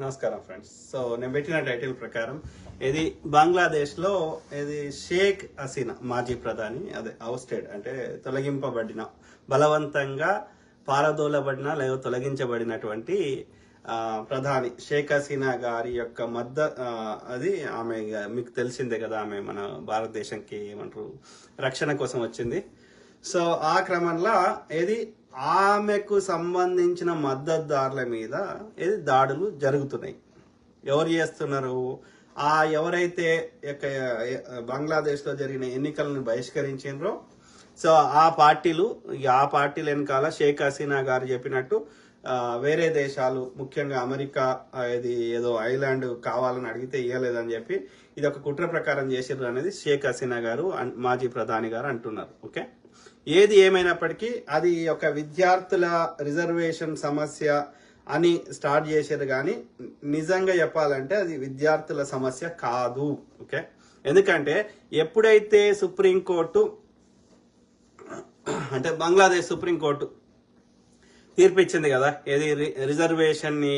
నమస్కారం friends. So నేను పెట్టిన టైటిల్ ప్రకారం ఇది బంగ్లాదేశ్లో ఇది షేక్ హసీనా మాజీ ప్రధాని అదే అవుస్టేడ్ అంటే తొలగింపబడిన బలవంతంగా పారదోలబడిన లేదా తొలగించబడినటువంటి ప్రధాని షేక్ హసీనా గారి యొక్క మద్ద అది ఆమె మీకు తెలిసిందే కదా ఆమె మన భారతదేశంకి ఏమంటారు రక్షణ కోసం వచ్చింది. సో ఆ క్రమంలో ఏది ఆమెకు సంబంధించిన మద్దతుదారుల మీద ఇది దాడులు జరుగుతున్నాయి. ఎవరు చేస్తున్నారు? ఆ ఎవరైతే యొక్క బంగ్లాదేశ్లో జరిగిన ఎన్నికలను బహిష్కరించారో సో ఆ పార్టీలు ఆ పార్టీల వెనకాల షేక్ హసీనా గారు చెప్పినట్టు వేరే దేశాలు ముఖ్యంగా అమెరికా ఇది ఏదో ఐలాండ్ కావాలని అడిగితే ఇవ్వలేదని చెప్పి ఇది ఒక కుట్ర ప్రకారం చేసిర్రు అనేది షేక్ హసీనా గారు అన్- మాజీ ప్రధాని గారు అంటున్నారు. ఓకే? ఏది ఏమైనప్పటికీ అది ఒక విద్యార్థుల రిజర్వేషన్ సమస్య అని స్టార్ట్ చేశారు కానీ నిజంగా చెప్పాలంటే అది విద్యార్థుల సమస్య కాదు ఓకే? ఎందుకంటే ఎప్పుడైతే సుప్రీంకోర్టు అంటే బంగ్లాదేశ్ సుప్రీంకోర్టు తీర్పు ఇచ్చింది కదా ఏది రిజర్వేషన్ని రిజర్వేషన్ని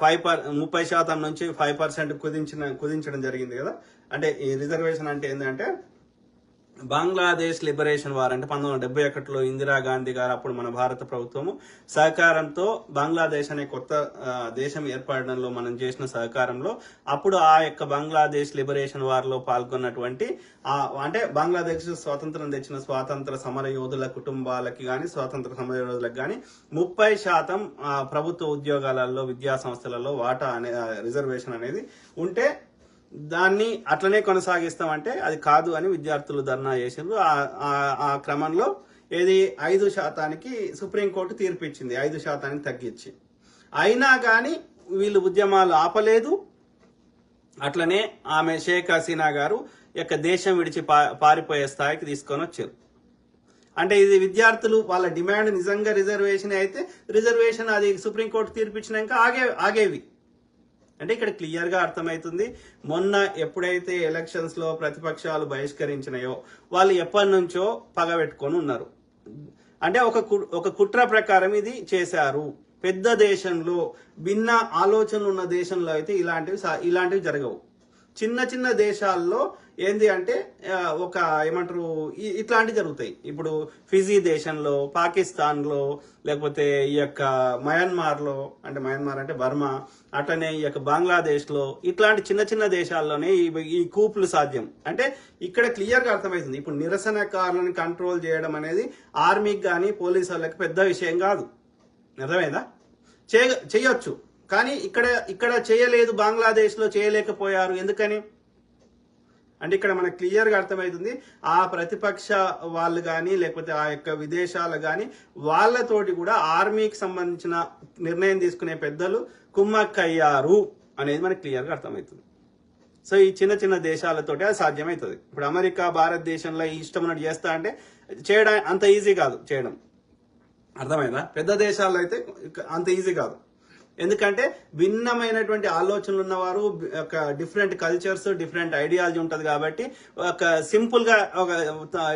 ఫైవ్ పర్ ముప్పై శాతం నుంచి ఫైవ్ పర్సెంట్ కుదించిన కుదించడం జరిగింది కదా అంటే ఈ రిజర్వేషన్ అంటే ఏంటంటే బంగ్లాదేశ్ లిబరేషన్ వార్ అంటే పంతొమ్మిది వందల డెబ్బై ఒకటిలో ఇందిరాగాంధీ గారు అప్పుడు మన భారత ప్రభుత్వము సహకారంతో బంగ్లాదేశ్ అనే కొత్త దేశం ఏర్పడడంలో మనం చేసిన సహకారంలో అప్పుడు ఆ యొక్క బంగ్లాదేశ్ లిబరేషన్ వార్లో పాల్గొన్నటువంటి ఆ అంటే బంగ్లాదేశ్ స్వాతంత్రం తెచ్చిన స్వాతంత్ర సమర యోధుల కుటుంబాలకి కానీ స్వాతంత్ర సమర యోధులకు కానీ ముప్పై శాతం ఆ, ప్రభుత్వ ఉద్యోగాలలో విద్యా సంస్థలలో వాటా అనే రిజర్వేషన్ అనేది ఉంటే దాన్ని అట్లనే కొనసాగిస్తామంటే అది కాదు అని విద్యార్థులు ధర్నా చేసిండ్రు. ఆ- ఆ- క్రమంలో ఏది ఐదు శాతానికి సుప్రీంకోర్టు తీర్పు ఇచ్చింది ఐదు శాతానికి తగ్గించి. అయినా కానీ వీళ్ళు ఉద్యమాలు ఆపలేదు. అట్లనే ఆమె షేక్ హసీనా గారు యొక్క దేశం విడిచి పా- పారిపోయే స్థాయికి తీసుకొని వచ్చారు. అంటే ఇది విద్యార్థులు వాళ్ళ డిమాండ్ నిజంగా రిజర్వేషన్ అయితే రిజర్వేషన్ అది సుప్రీంకోర్టు తీర్పిచ్చినాక ఆగే ఆగేవి. అంటే ఇక్కడ క్లియర్గా అర్థమవుతుంది మొన్న ఎప్పుడైతే ఎలక్షన్స్లో ప్రతిపక్షాలు బహిష్కరించినాయో వాళ్ళు ఎప్పటి నుంచో పగబెట్టుకొని ఉన్నారు. అంటే ఒక కు- ఒక కుట్ర ప్రకారం ఇది చేశారు. పెద్ద దేశంలో భిన్న ఆలోచనలు ఉన్న దేశంలో అయితే ఇలాంటివి సా- ఇలాంటివి జరగవు. చిన్న చిన్న దేశాల్లో ఏంది అంటే ఒక ఏమంటారు ఇట్లాంటివి జరుగుతాయి. ఇప్పుడు ఫిజీ దేశంలో పాకిస్తాన్లో లేకపోతే ఈ యొక్క మయన్మార్లో అంటే మయన్మార్ అంటే బర్మా అట్లనే ఈ యొక్క బంగ్లాదేశ్లో ఇట్లాంటి చిన్న చిన్న దేశాల్లోనే ఈ- ఈ కూపులు సాధ్యం. అంటే ఇక్కడ క్లియర్గా అర్థమవుతుంది. ఇప్పుడు నిరసనకారులను కంట్రోల్ చేయడం అనేది ఆర్మీకి కానీ పోలీసు వాళ్ళకి పెద్ద విషయం కాదు. అర్థమైందా? చేయ చేయొచ్చు. కానీ ఇక్కడ ఇక్కడ చేయలేదు బంగ్లాదేశ్లో చేయలేకపోయారు. ఎందుకని? అంటే ఇక్కడ మనకు క్లియర్గా అర్థమవుతుంది ఆ ప్రతిపక్ష వాళ్ళు కానీ లేకపోతే ఆ యొక్క విదేశాలు కానీ వాళ్ళతోటి కూడా ఆర్మీకి సంబంధించిన నిర్ణయం తీసుకునే పెద్దలు కుమ్మక్కయ్యారు అనేది మనకు క్లియర్గా అర్థమవుతుంది. సో ఈ చిన్న చిన్న దేశాలతోటి అది సాధ్యమవుతుంది. ఇప్పుడు అమెరికా భారతదేశంలో ఈ ఇష్టం ఉన్నట్టు చేస్తా అంటే చేయడం అంత ఈజీ కాదు చేయడం. అర్థమైందా? పెద్ద దేశాల్లో అయితే అంత ఈజీ కాదు. ఎందుకంటే భిన్నమైనటువంటి ఆలోచనలు ఉన్నవారు ఒక డిఫరెంట్ కల్చర్స్ డిఫరెంట్ ఐడియాలజీ ఉంటుంది కాబట్టి ఒక సింపుల్గా ఒక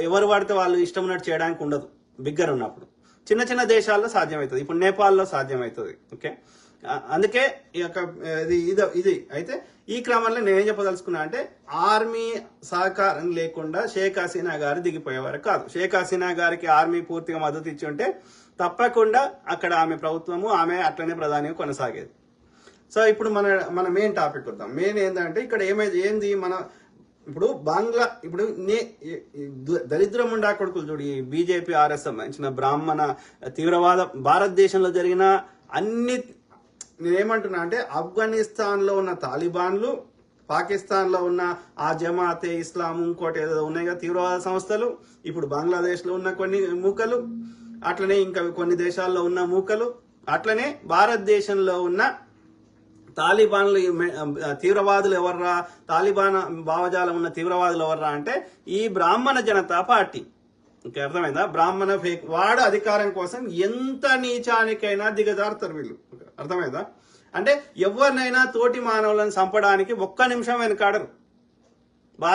ఎవరు వాడితే వాళ్ళు ఇష్టం ఉన్నట్టు చేయడానికి ఉండదు. బిగ్గర్ ఉన్నప్పుడు. చిన్న చిన్న దేశాల్లో సాధ్యమవుతుంది ఇప్పుడు నేపాల్లో సాధ్యమవుతుంది ఓకే అందుకే ఈ యొక్క ఇది ఇది ఇది. అయితే ఈ క్రమంలో నేనేం చెప్పదలుచుకున్నా అంటే ఆర్మీ సహకారం లేకుండా షేక్ హసీనా గారు దిగిపోయేవారు కాదు. షేక్ హసీనా గారికి ఆర్మీ పూర్తిగా మద్దతు ఇచ్చి ఉంటే తప్పకుండా అక్కడ ఆమె ప్రభుత్వము ఆమె అట్లనే ప్రధాని కొనసాగేది. సో ఇప్పుడు మన మన మెయిన్ టాపిక్ వద్దాం మెయిన్ ఏంటంటే ఇక్కడ ఏమైంది ఏంది మన ఇప్పుడు బంగ్లా ఇప్పుడు నే ఈ- దరిద్రం ఉండా కొడుకులు చూడు ఈ బీజేపీ ఆర్ఎస్ సంబంధించిన బ్రాహ్మణ తీవ్రవాద భారతదేశంలో జరిగిన అన్ని నేనేమంటున్నా అంటే ఆఫ్ఘనిస్తాన్లో ఉన్న తాలిబాన్లు పాకిస్తాన్లో ఉన్న ఆ జమాతే ఇస్లాం ఇంకోటి ఏదో ఉన్నాయి కదా తీవ్రవాద సంస్థలు ఇప్పుడు బంగ్లాదేశ్లో ఉన్న కొన్ని మూకలు అట్లనే ఇంకా కొన్ని దేశాల్లో ఉన్న మూకలు అట్లనే భారతదేశంలో ఉన్న తాలిబాన్లు తీవ్రవాదులు ఎవర్రా తాలిబాన్ భావజాలం ఉన్న తీవ్రవాదులు ఎవర్రా అంటే ఈ బ్రాహ్మణ జనతా పార్టీ. ఇంకా అర్థమైందా? బ్రాహ్మణ ఫేక్ వాడు అధికారం కోసం ఎంత నీచానికైనా దిగజారుతారు వీళ్ళు. అర్థమైందా? అంటే ఎవరినైనా తోటి మానవులను చంపడానికి ఒక్క నిమిషం వెనకాడరు. బా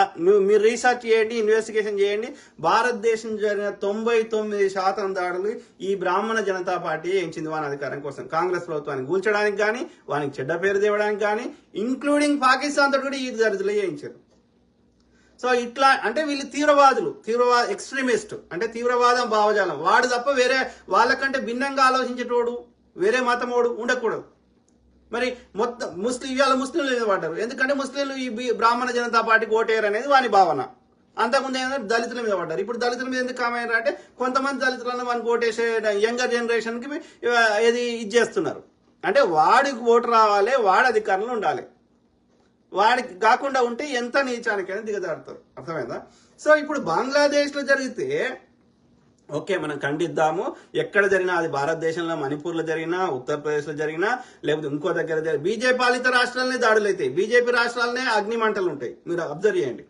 మీరు రీసెర్చ్ చేయండి ఇన్వెస్టిగేషన్ చేయండి. భారతదేశం జరిగిన తొంభై తొమ్మిది శాతం దాడులు ఈ బ్రాహ్మణ జనతా పార్టీ ఎంచింది వాని అధికారం కోసం. కాంగ్రెస్ ప్రభుత్వాన్ని కూల్చడానికి కానీ వానికి చెడ్డ పేరు తేవడానికి కానీ ఇంక్లూడింగ్ పాకిస్తాన్ తోటి కూడా ఈ దరిద్రులు చేయించారు. సో ఇట్లా అంటే వీళ్ళు తీవ్రవాదులు తీవ్రవాద ఎక్స్ట్రీమిస్ట్ అంటే తీవ్రవాదం భావజాలం. వాడు తప్ప వేరే వాళ్ళకంటే భిన్నంగా ఆలోచించేటోడు వేరే మతమోడు ఉండకూడదు. మరి మొత్తం ముస్లిం ఇవాళ ముస్లింలు మీద పడ్డారు? ఎందుకంటే ముస్లింలు ఈ బ్రాహ్మణ జనతా పార్టీకి ఓటేయరు అనేది వాని భావన. అంతకుముందు ఏంటంటే దళితుల మీద పడ్డారు. ఇప్పుడు దళితుల మీద ఎందుకు కామయ్యారు అంటే కొంతమంది దళితులను మనకు ఓటేసే యంగర్ జనరేషన్కి ఇది చేస్తున్నారు. అంటే వాడికి ఓటు రావాలి వాడి అధికారంలో ఉండాలి. వాడికి కాకుండా ఉంటే ఎంత నీచానికైనా దిగజారుతారు. అర్థమైందా? సో ఇప్పుడు బంగ్లాదేశ్లో జరిగితే ఓకే మనం ఖండిద్దాము. ఎక్కడ జరిగినా అది భారతదేశంలో మణిపూర్లో జరిగినా ఉత్తరప్రదేశ్లో జరిగినా లేకపోతే ఇంకో దగ్గర జరిగిన బీజేపీ పాలిత రాష్ట్రాలనే దాడులు అవుతాయి. బీజేపీ రాష్ట్రాలనే అగ్ని మంటలు ఉంటాయి. మీరు అబ్జర్వ్ చేయండి.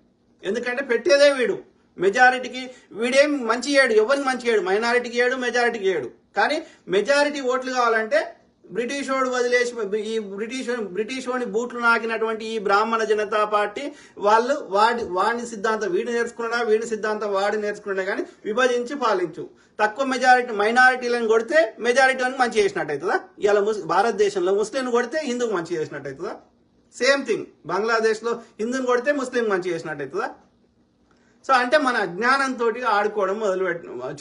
ఎందుకంటే పెట్టేదే వీడు. మెజారిటీకి వీడేం మంచి ఏడు ఎవరికి మంచి చేయడు మైనారిటీకి ఏడు మెజారిటీకి ఏడు. కానీ మెజారిటీ ఓట్లు కావాలంటే బ్రిటిష్ వాడు వదిలేసి ఈ బ్రిటిష్ బ్రిటిష్ వాడిని బూట్లు నాకినటువంటి ఈ బ్రాహ్మణ జనతా పార్టీ వాళ్ళు వాడి వాడిని సిద్ధాంతం వీడి నేర్చుకున్నా వీడి సిద్ధాంతం వాడి నేర్చుకున్నా కానీ విభజించి పాలించు. తక్కువ మెజారిటీ మైనారిటీలను కొడితే మెజారిటీలను మంచి చేసినట్టు అవుతుందా ఇలా భారతదేశంలో ముస్లింను కొడితే హిందువు మంచి చేసినట్టు అవుతుందా సేమ్ థింగ్. బంగ్లాదేశ్లో హిందువుని కొడితే ముస్లిం మంచి చేసినట్టు అవుతుందా సో అంటే మన అజ్ఞానంతో ఆడుకోవడం మొదలు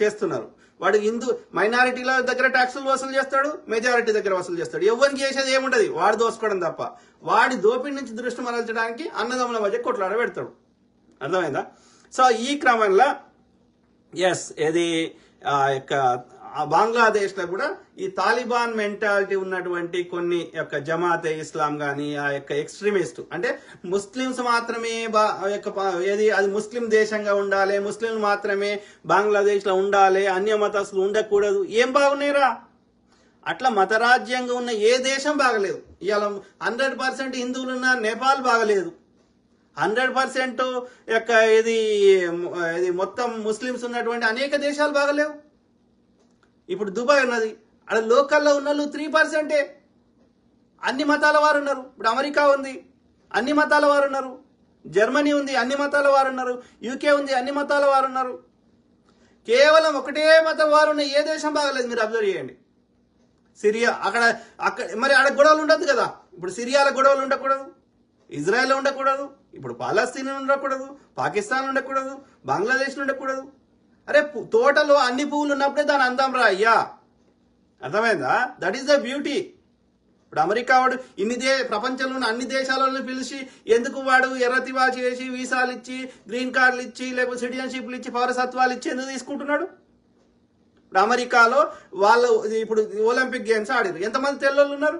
చేస్తున్నారు. వాడు హిందూ మైనారిటీల దగ్గర ట్యాక్సులు వసూలు చేస్తాడు మెజారిటీ దగ్గర వసూలు చేస్తాడు. ఎవరికి చేసేది ఏముంటది? వాడు దోసుకోవడం తప్ప. వాడి దోపిడి నుంచి దృష్టి మరల్చడానికి అన్నదమ్ముల మధ్య కొట్లాడ పెడతాడు. అర్థమైందా? సో ఈ క్రమంలో ఎస్ ఇది ఆ యొక్క బంగ్లాదేశ్లో కూడా ఈ తాలిబాన్ మెంటాలిటీ ఉన్నటువంటి కొన్ని యొక్క జమాతే ఇస్లాం గాని ఆ యొక్క ఎక్స్ట్రీమిస్ట్ అంటే ముస్లిమ్స్ మాత్రమే బా- ఆ యొక్క ఏది అది ముస్లిం దేశంగా ఉండాలి ముస్లింలు మాత్రమే బంగ్లాదేశ్లో ఉండాలి అన్య మతస్తులు ఉండకూడదు ఏం బాగున్నాయిరా? అట్లా మతరాజ్యంగా ఉన్న ఏ దేశం బాగలేదు. ఇవాళ హండ్రెడ్ పర్సెంట్ హిందువులు ఉన్న నేపాల్ బాగలేదు. హండ్రెడ్ పర్సెంట్ యొక్క ఇది ఇది మొత్తం ముస్లిమ్స్ ఉన్నటువంటి అనేక దేశాలు బాగలేవు. ఇప్పుడు దుబాయ్ ఉన్నది. అక్కడ లోకల్లో ఉన్న వాళ్ళు త్రీ పర్సెంటే అన్ని మతాల వారు ఉన్నారు. ఇప్పుడు అమెరికా ఉంది. అన్ని మతాల వారు ఉన్నారు. జర్మనీ ఉంది. అన్ని మతాల వారు ఉన్నారు. యూకే ఉంది. అన్ని మతాల వారు ఉన్నారు. కేవలం ఒకటే మతం వారు ఉన్న ఏ దేశం బాగలేదు మీరు అబ్జర్వ్ చేయండి. సిరియా అక్కడ అక్కడ మరి అక్కడ గొడవలు ఉండదు కదా. ఇప్పుడు సిరియాలో గొడవలు ఉండకూడదు. ఇజ్రాయెల్లో ఉండకూడదు. ఇప్పుడు పాలస్తీన్ ఉండకూడదు. పాకిస్తాన్ ఉండకూడదు. బంగ్లాదేశ్ ఉండకూడదు. అరే తోటలో అన్ని పువ్వులు ఉన్నప్పుడే దాని అందం రా అయ్యా. అర్థమైందా? దట్ ఈస్ ద బ్యూటీ ఇప్పుడు అమెరికా వాడు ఇన్ని దే ప్రపంచంలో ఉన్న అన్ని దేశాలను పిలిచి ఎందుకు వాడు ఎర్రతివా చేసి వీసాలు ఇచ్చి గ్రీన్ కార్డులు ఇచ్చి లేకపోతే సిటిజన్షిప్లు ఇచ్చి పౌరసత్వాలు ఇచ్చి ఎందుకు తీసుకుంటున్నాడు? ఇప్పుడు అమెరికాలో వాళ్ళు ఇప్పుడు ఒలింపిక్ గేమ్స్ ఆడారు ఎంతమంది తెల్లోళ్ళు ఉన్నారు?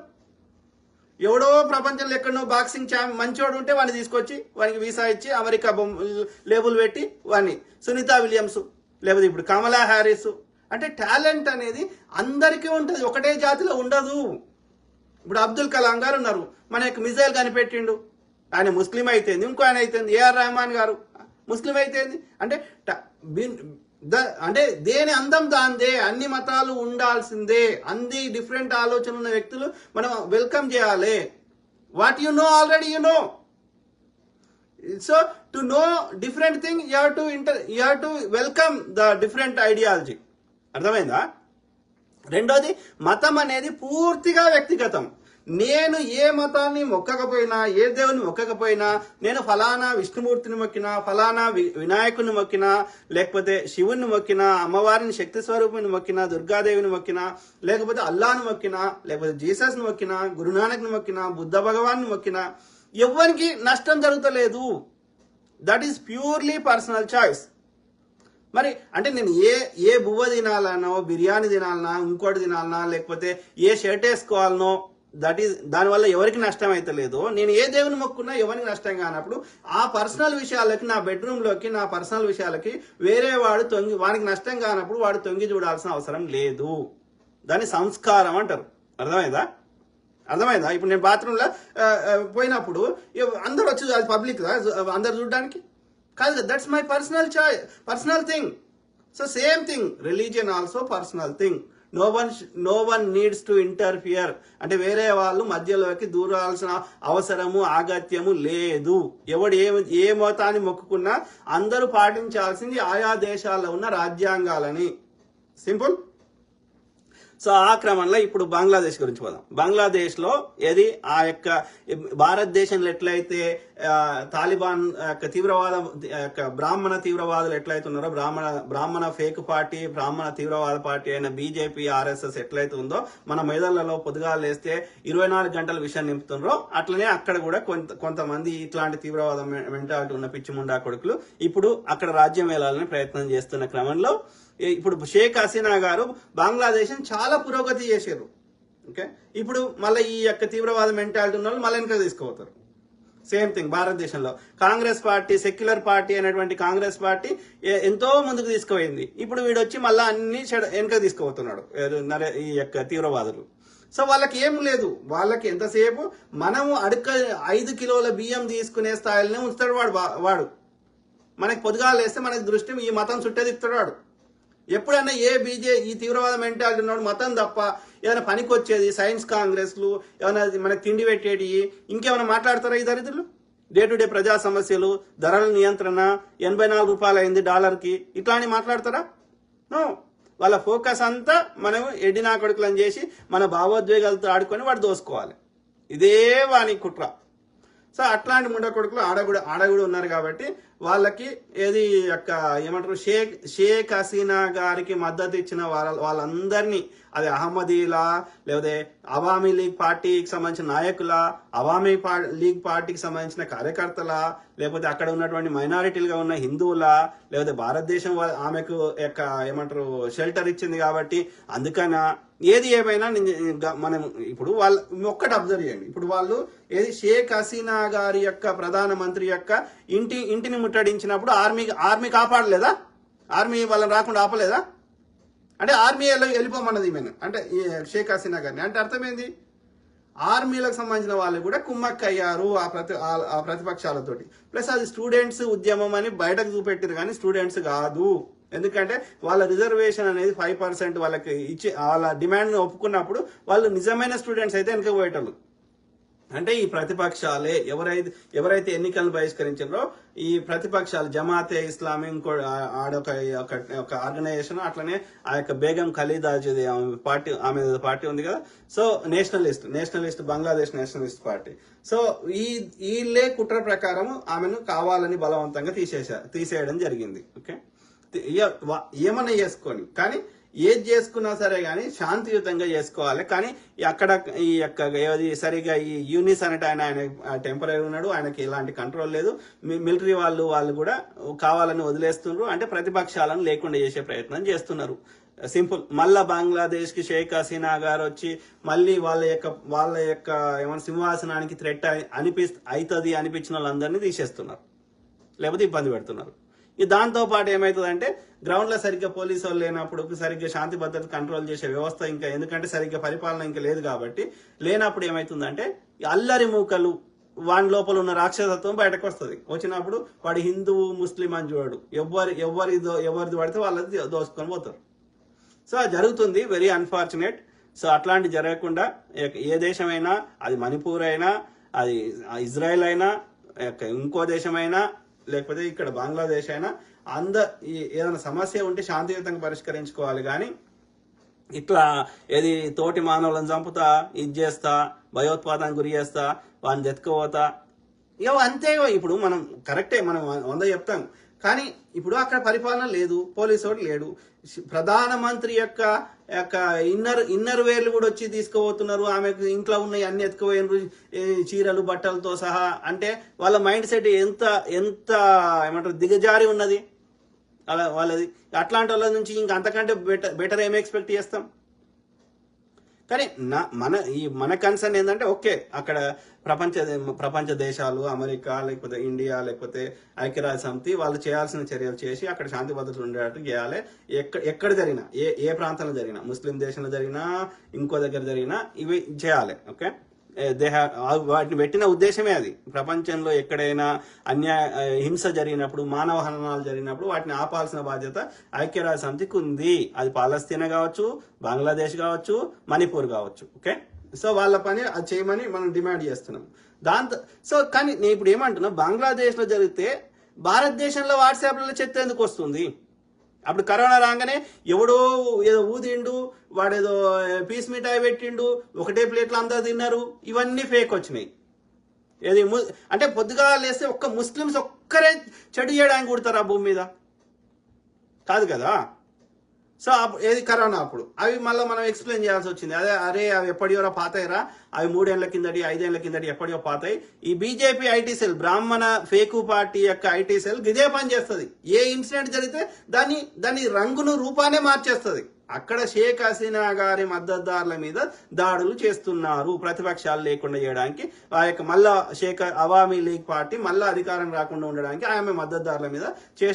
ఎవడో ప్రపంచంలో ఎక్కడో బాక్సింగ్ ఛాంప్ మంచోడు ఉంటే వాడిని తీసుకొచ్చి వానికి వీసా ఇచ్చి అమెరికా బొమ్మ లేబుల్ పెట్టి వాడిని. సునీత విలియమ్స్ లేకపోతే ఇప్పుడు కమలా హ్యారిస్ అంటే టాలెంట్ అనేది అందరికీ ఉంటుంది. ఒకటే జాతిలో ఉండదు. ఇప్పుడు అబ్దుల్ కలాం గారు ఉన్నారు. మన యొక్క మిజైల్ కనిపెట్టిండు. ఆయన ముస్లిం అయితేంది ఇంకో ఆయన అయితేంది ఏఆర్ రెహమాన్ గారు ముస్లిం అయితేంది. అంటే ద- అంటే దేని అందం దాందే అన్ని మతాలు ఉండాల్సిందే. అన్ని డిఫరెంట్ ఆలోచన ఉన్న వ్యక్తులు మనం వెల్కమ్ చేయాలి. What you know already you know. So to know different thing you to inter you to welcome the different ideology. అర్థమైందా? రెండోది మతం అనేది పూర్తిగా వ్యక్తిగతం. నేను ఏ మతాన్ని మొక్కకపోయినా ఏ దేవుని మొక్కకపోయినా నేను ఫలానా విష్ణుమూర్తిని మొక్కినా ఫలానా వి- వినాయకుని మొక్కినా లేకపోతే శివుని మొక్కినా అమ్మవారిని శక్తి స్వరూపుని మొక్కినా దుర్గాదేవిని మొక్కినా లేకపోతే అల్లాను మొక్కినా లేకపోతే జీసస్ని మొక్కినా గురునానక్ని మొక్కినా బుద్ధ భగవాన్ని మొక్కినా ఎవరికి నష్టం జరుగుతలేదు. That is purely personal choice మరి అంటే నేను ఏ ఏ బువ్వ తినాలనో బిర్యానీ తినాలనా ఇంకోటి తినాలనా లేకపోతే ఏ షర్ట్ వేసుకోవాలనో దట్ ఈస్ దానివల్ల ఎవరికి నష్టం అయితే లేదు నేను ఏ దేవుని మొక్కున్నా ఎవరికి నష్టం కానప్పుడు ఆ పర్సనల్ విషయాలకి నా బెడ్రూమ్లోకి నా పర్సనల్ విషయాలకి వేరే వాడు తొంగి వానికి నష్టం కానప్పుడు వాడు తొంగి చూడాల్సిన అవసరం లేదు. దాన్ని సంస్కారం అంటారు. అర్థమైందా? అర్థమైందా? ఇప్పుడు నేను బాత్రూంలో పోయినప్పుడు అందరు వచ్చి పబ్లిక్ అందరు చూడడానికి? కాదు that's my personal choice personal thing so same thing religion also personal thing no one no one needs to interfere అంటే వేరే వాళ్ళు మధ్యలోకి దూరాల్సిన అవసరము ఆగత్యము లేదు. ఎవడు ఏ ఏ మతాన్ని మొక్కుకున్నా అందరూ పాటించాల్సింది ఆయా దేశాల్లో ఉన్న రాజ్యాంగాలని. సింపుల్ సో ఆ క్రమంలో ఇప్పుడు బంగ్లాదేశ్ గురించి పోదాం. బంగ్లాదేశ్లో ఏది? ఆ యొక్క భారతదేశంలో ఎట్లయితే తాలిబాన్ యొక్క తీవ్రవాద యొక్క బ్రాహ్మణ తీవ్రవాదులు ఎట్లయితే ఉన్నారో బ్రాహ్మణ బ్రాహ్మణ ఫేక్ పార్టీ బ్రాహ్మణ తీవ్రవాద పార్టీ అయిన బీజేపీ ఆర్ఎస్ఎస్ ఎట్లయితే ఉందో మన మెదళ్ళలో పొదుగాలు వేస్తే ఇరవై నాలుగు గంటల విషయం నింపుతున్నారో అట్లనే అక్కడ కూడా కొంత కొంతమంది ఇట్లాంటి తీవ్రవాద మెంటాలిటీ ఉన్న పిచ్చిముండా కొడుకులు ఇప్పుడు అక్కడ రాజ్యం వెళ్ళాలని ప్రయత్నం చేస్తున్న క్రమంలో ఇప్పుడు షేక్ హసీనా గారు బంగ్లాదేశ్ చాలా పురోగతి చేశారు. ఓకే? ఇప్పుడు మళ్ళీ ఈ యొక్క తీవ్రవాద మెంటాలిటీ ఉన్న వాళ్ళు మళ్ళీ వెనక తీసుకుపోతారు. సేమ్ థింగ్ భారతదేశంలో. కాంగ్రెస్ పార్టీ సెక్యులర్ పార్టీ అనేటువంటి కాంగ్రెస్ పార్టీ ఎంతో ముందుకు తీసుకుపోయింది. ఇప్పుడు వీడు వచ్చి మళ్ళీ అన్ని చెడ- వెనక తీసుకుపోతున్నాడు. ఈ యొక్క తీవ్రవాదులు. సో వాళ్ళకి ఏం లేదు. వాళ్ళకి ఎంతసేపు మనము అడుక ఐదు కిలోల బియ్యం తీసుకునే స్థాయిలోనే ఉంచుతాడు వాడు వాడు. మనకి పొద్దుగాలు వేస్తే మనకి దృష్టి ఈ మతం చుట్టే తిప్పుతాడు వాడు. ఎప్పుడైనా ఏ బీజే ఈ తీవ్రవాద మెంటాలిటీ ఉన్నాడు మతం తప్ప ఏదైనా పనికొచ్చేది సైన్స్ కాంగ్రెస్లు ఏమైనా మనకి తిండి పెట్టేటి ఇంకేమైనా మాట్లాడతారా ఈ దరిద్రులు? డే టు డే ప్రజా సమస్యలు ధరల నియంత్రణ ఎనభై నాలుగు రూపాయలు అయింది డాలర్కి. ఇట్లాంటివి మాట్లాడతారా? నో. వాళ్ళ ఫోకస్ అంతా మనం ఎడ్డినా కొడుకులను చేసి మన భావోద్వేగాలతో ఆడుకొని వాడు దోసుకోవాలి. ఇదే వాని కుట్ర. సో అట్లాంటి ముండ కొడుకులు ఆడ కూడా ఆడ కూడా ఉన్నారు కాబట్టి వాళ్ళకి ఏది యొక్క ఏమంటారు షేక్ షేక్ హసీనా గారికి మద్దతు ఇచ్చిన వాళ్ళ వాళ్ళందరినీ అది అహ్మదీలా లేకపోతే అవామీ లీగ్ పార్టీకి సంబంధించిన నాయకుల అవామీ లీగ్ పార్టీకి సంబంధించిన కార్యకర్తల లేకపోతే అక్కడ ఉన్నటువంటి మైనారిటీలుగా ఉన్న హిందువుల లేకపోతే భారతదేశం ఆమెకు యొక్క ఏమంటారు షెల్టర్ ఇచ్చింది కాబట్టి అందుకన ఏది ఏమైనా మనం ఇప్పుడు వాళ్ళు ఒక్కటి అబ్జర్వ్ చేయండి. ఇప్పుడు వాళ్ళు ఏది షేక్ హసీనా గారి యొక్క ప్రధానమంత్రి యొక్క ఇంటి ఇంటిని ముట్టడించినప్పుడు ఆర్మీ ఆర్మీ కాపాడలేదా? ఆర్మీ వాళ్ళని రాకుండా ఆపలేదా? అంటే ఆర్మీ వెళ్ళిపోమన్నది ఈమెను. అంటే షేక్ హసీనా గారిని. అంటే అర్థమైంది? ఆర్మీలకు సంబంధించిన వాళ్ళు కూడా కుమ్మక్క అయ్యారు ఆ ప్రతి ఆ- ఆ ప్రతిపక్షాలతోటి. ప్లస్ అది స్టూడెంట్స్ ఉద్యమం అని బయటకు చూపెట్టారు కానీ స్టూడెంట్స్ కాదు. ఎందుకంటే వాళ్ళ రిజర్వేషన్ అనేది ఫైవ్ పర్సెంట్ వాళ్ళకి ఇచ్చి వాళ్ళ డిమాండ్ను ఒప్పుకున్నప్పుడు వాళ్ళు నిజమైన స్టూడెంట్స్ అయితే వెనక అంటే ఈ ప్రతిపక్షాలే ఎవరైతే ఎవరైతే ఎన్నికలను బహిష్కరించారో ఈ ప్రతిపక్షాలు జమాతే ఇస్లామీ ఇంకో ఆడొక ఒక ఒక ఆర్గనైజేషన్ అట్లనే ఆ యొక్క బేగం ఖలీదాజీది ఆమె పార్టీ ఆమె పార్టీ ఉంది కదా. So nationalist nationalist Bangladesh nationalist party. So ఈ వీళ్ళే కుట్ర ప్రకారం ఆమెను కావాలని బలవంతంగా తీసేసా తీసేయడం జరిగింది. ఓకే? ఏమన్నా చేసుకోని. కానీ ఏది చేసుకున్నా సరే కానీ శాంతియుతంగా చేసుకోవాలి. కానీ అక్కడ ఈ యొక్క ఏది సరిగా ఈ యూనిస్ అనేట ఆయన ఆయన టెంపరీ ఉన్నాడు. ఆయనకి ఎలాంటి కంట్రోల్ లేదు. మిలిటరీ వాళ్ళు వాళ్ళు కూడా కావాలని వదిలేస్తున్నారు అంటే ప్రతిపక్షాలను లేకుండా చేసే ప్రయత్నం చేస్తున్నారు. సింపుల్. మళ్ళా బంగ్లాదేశ్కి షేక్ హసీనా గారు వచ్చి మళ్ళీ వాళ్ళ యొక్క వాళ్ళ యొక్క ఏమైనా సింహాసనానికి థ్రెట్ అనిపి అవుతుంది అనిపించిన వాళ్ళందరినీ తీసేస్తున్నారు. లేకపోతే ఇబ్బంది పెడుతున్నారు. ఈ దాంతోపాటు ఏమవుతుందంటే గ్రౌండ్లో సరిగ్గా పోలీసు వాళ్ళు లేనప్పుడు సరిగ్గా శాంతి భద్రత కంట్రోల్ చేసే వ్యవస్థ ఇంకా ఎందుకంటే సరిగ్గా పరిపాలన ఇంకా లేదు కాబట్టి లేనప్పుడు ఏమవుతుందంటే అల్లరి మూకలు వాని లోపల ఉన్న రాక్షసత్వం బయటకు వస్తుంది. వచ్చినప్పుడు వాడు హిందువు ముస్లిం అని చూడడు. ఎవరి ఎవరి ఎవరిది పడితే వాళ్ళది దోసుకొని పోతారు. సో అది జరుగుతుంది. వెరీ అన్ఫార్చునేట్ సో అట్లాంటి జరగకుండా ఏ- దేశమైనా అది మణిపూర్ అయినా అది ఇజ్రాయెల్ అయినా యొక్క ఇంకో దేశమైనా లేకపోతే ఇక్కడ బంగ్లాదేశ్ అయినా అంద ఏదైనా సమస్య ఉంటే శాంతియుతంగా పరిష్కరించుకోవాలి. కానీ ఇట్లా ఏది తోటి మానవులను చంపుతా ఇది చేస్తా భయోత్పాదానికి గురి చేస్తా వాడిని ఎత్తుకుపోతా ఇవో అంతే ఇప్పుడు మనం కరెక్టే మనం వంద చెప్తాం. కానీ ఇప్పుడు అక్కడ పరిపాలన లేదు పోలీసు వాడు లేడు. ప్రధానమంత్రి యొక్క యొక్క ఇన్నర్ ఇన్నర్ వేర్లు కూడా వచ్చి తీసుకుపోతున్నారు. ఆమెకు ఇంట్లో ఉన్న అన్ని ఎత్తుకుపోయినారు. చీరలు బట్టలతో సహా. అంటే వాళ్ళ మైండ్ సెట్ ఎంత ఎంత ఏమంటారు దిగజారి ఉన్నది? అలా వాళ్ళది. అట్లాంటి వాళ్ళ నుంచి ఇంకా అంతకంటే బెటర్ బెటర్ ఏం ఎక్స్పెక్ట్ చేస్తాం? కానీ నా మన ఈ మన కన్సర్న్ ఏంటంటే ఓకే అక్కడ ప్రపంచ ప్రపంచ దేశాలు అమెరికా లేకపోతే ఇండియా లేకపోతే ఐక్యరాజ్య సమితి వాళ్ళు చేయాల్సిన చర్యలు చేసి అక్కడ శాంతి భద్రతలు ఉండేటట్టు చేయాలి. ఎక్కడ ఎక్కడ జరిగినా ఏ ఏ ప్రాంతంలో జరిగినా ముస్లిం దేశంలో జరిగినా ఇంకో దగ్గర జరిగినా ఇవి చేయాలి ఓకే? దే వాటిని పెట్టిన ఉద్దేశమే అది. ప్రపంచంలో ఎక్కడైనా అన్యాయ హింస జరిగినప్పుడు మానవ హననాలు జరిగినప్పుడు వాటిని ఆపాల్సిన బాధ్యత ఐక్యరాజ్య సమితికి ఉంది. అది పాలస్తీనా కావచ్చు బంగ్లాదేశ్ కావచ్చు మణిపూర్ కావచ్చు. ఓకే? సో వాళ్ళ పని అది చేయమని మనం డిమాండ్ చేస్తున్నాం. దాంతో సో కానీ నేను ఇప్పుడు ఏమంటున్నా బంగ్లాదేశ్లో జరిగితే భారతదేశంలో వాట్సాప్లలో చెత్త ఎందుకు వస్తుంది? అప్పుడు కరోనా రాగానే ఎవడో ఏదో ఊదిండు వాడేదో పీస్ మిఠాయి పెట్టిండు ఒకటే ప్లేట్లు అందరూ తిన్నారు. ఇవన్నీ ఫేక్ వచ్చినాయి. ఏది ము- అంటే పొద్దుగా లేస్తే ఒక్క ముస్లిమ్స్ ఒక్కరే చెడు చేయడానికి కుడతారు ఆ భూమి మీద. కాదు కదా? సో అప్పుడు ఏది కరోనా అప్పుడు. అవి మళ్ళీ మనం ఎక్స్ప్లెయిన్ చేయాల్సి వచ్చింది. అదే అరే అవి ఎప్పటియోరా పాతాయిరా అవి మూడేళ్ళ కిందటి ఐదేళ్ళ కిందటి ఎప్పటివో పాతాయి ఈ బీజేపీ ఐటీ సెల్ బ్రాహ్మణ ఫేకు పార్టీ యొక్క ఐటీ సెల్ ఇదే పని చేస్తుంది. ఏ ఇన్సిడెంట్ జరిగితే దాన్ని దాని రంగును రూపానే మార్చేస్తుంది. అక్కడ షేక్ హసీనా గారి మద్దతుదారుల మీద దాడులు చేస్తున్నారు. ప్రతిపక్షాలు లేకుండా చేయడానికి. ఆ యొక్క మళ్ళా షేక్ అవామీ లీగ్ పార్టీ మళ్ళా అధికారం రాకుండా ఉండడానికి ఆమె మద్దతుదారుల మీద చే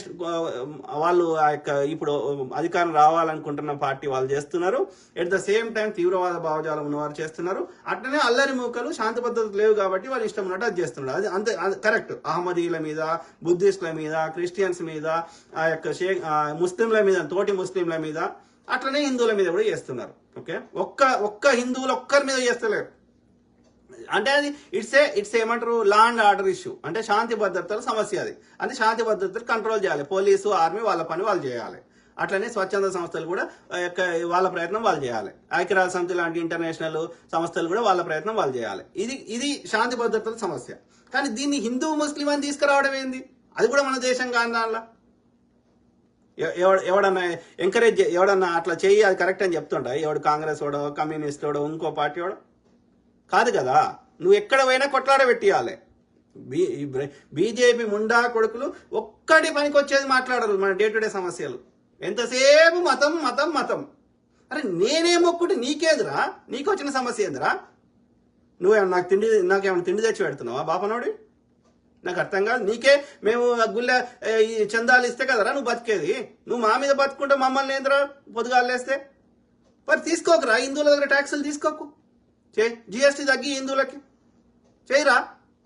వాళ్ళు ఆ యొక్క ఇప్పుడు అధికారం రావాలనుకుంటున్న పార్టీ వాళ్ళు చేస్తున్నారు. ఎట్ ద సేమ్ టైం తీవ్రవాద భావజాలం ఉన్నవారు చేస్తున్నారు. అట్లనే అల్లరి మూకలు శాంతి పద్ధతులు లేవు కాబట్టి వాళ్ళు ఇష్టం ఉన్నట్టు అది చేస్తున్నారు. అది అంతే కరెక్ట్. అహ్మదీల మీద బుద్ధిస్టుల మీద క్రిస్టియన్స్ మీద ఆ యొక్క షేక్ ముస్లింల మీద తోటి ముస్లింల మీద అట్లనే హిందువుల మీద కూడా చేస్తున్నారు. ఓకే? ఒక్క ఒక్క హిందువులు ఒక్కరి మీద చేస్తలేరు. అంటే అది ఇట్స్ ఏ ఇట్స్ ఏమంటారు లా అండ్ ఆర్డర్ ఇష్యూ అంటే శాంతి భద్రతల సమస్య అది. అంటే శాంతి భద్రతలు కంట్రోల్ చేయాలి. పోలీసు ఆర్మీ వాళ్ళ పని వాళ్ళు చేయాలి. అట్లనే స్వచ్ఛంద సంస్థలు కూడా వాళ్ళ ప్రయత్నం వాళ్ళు చేయాలి. ఐక్యరాజ్య సమితి లాంటి ఇంటర్నేషనల్ సంస్థలు కూడా వాళ్ళ ప్రయత్నం వాళ్ళు చేయాలి. ఇది ఇది శాంతి భద్రతల సమస్య. కానీ దీన్ని హిందూ ముస్లిం అని తీసుకురావడం ఏంది? అది కూడా మన దేశం కాని దానిలో. ఎవడన్నా ఎంకరేజ్ ఎవడన్నా అట్లా చెయ్యి అది కరెక్ట్ అని చెప్తుంటా ఎవడు కాంగ్రెస్ వాడో కమ్యూనిస్ట్ వాడో ఇంకో పార్టీ వాడో? కాదు కదా. నువ్వు ఎక్కడ పోయినా కొట్లాడ పెట్టియాలి. బీ బీజేపీ ముండా కొడుకులు ఒక్కటి పనికి వచ్చేది మాట్లాడరు మన డే టు డే సమస్యలు. ఎంతసేపు మతం మతం మతం. అరే నేనే మొక్కుటి నీకేదిరా? నీకు వచ్చిన సమస్య ఏందిరా? నువ్వేమన్నా నాకు తిండి నాకేమైనా తిండి తెచ్చి పెడుతున్నావా బాపనోడి? నాకు అర్థం కాదు. నీకే మేము గుళ్ళ ఈ చందాలు ఇస్తే కదరా నువ్వు బతికేది? నువ్వు మా మీద బతుకుంటే మమ్మల్ని ఏందిరా పొద్దుగాలేస్తే మరి తీసుకోకరా హిందువుల దగ్గర ట్యాక్సులు తీసుకోకు. చే జిఎస్టీ తగ్గి హిందువులకి. చేయరా?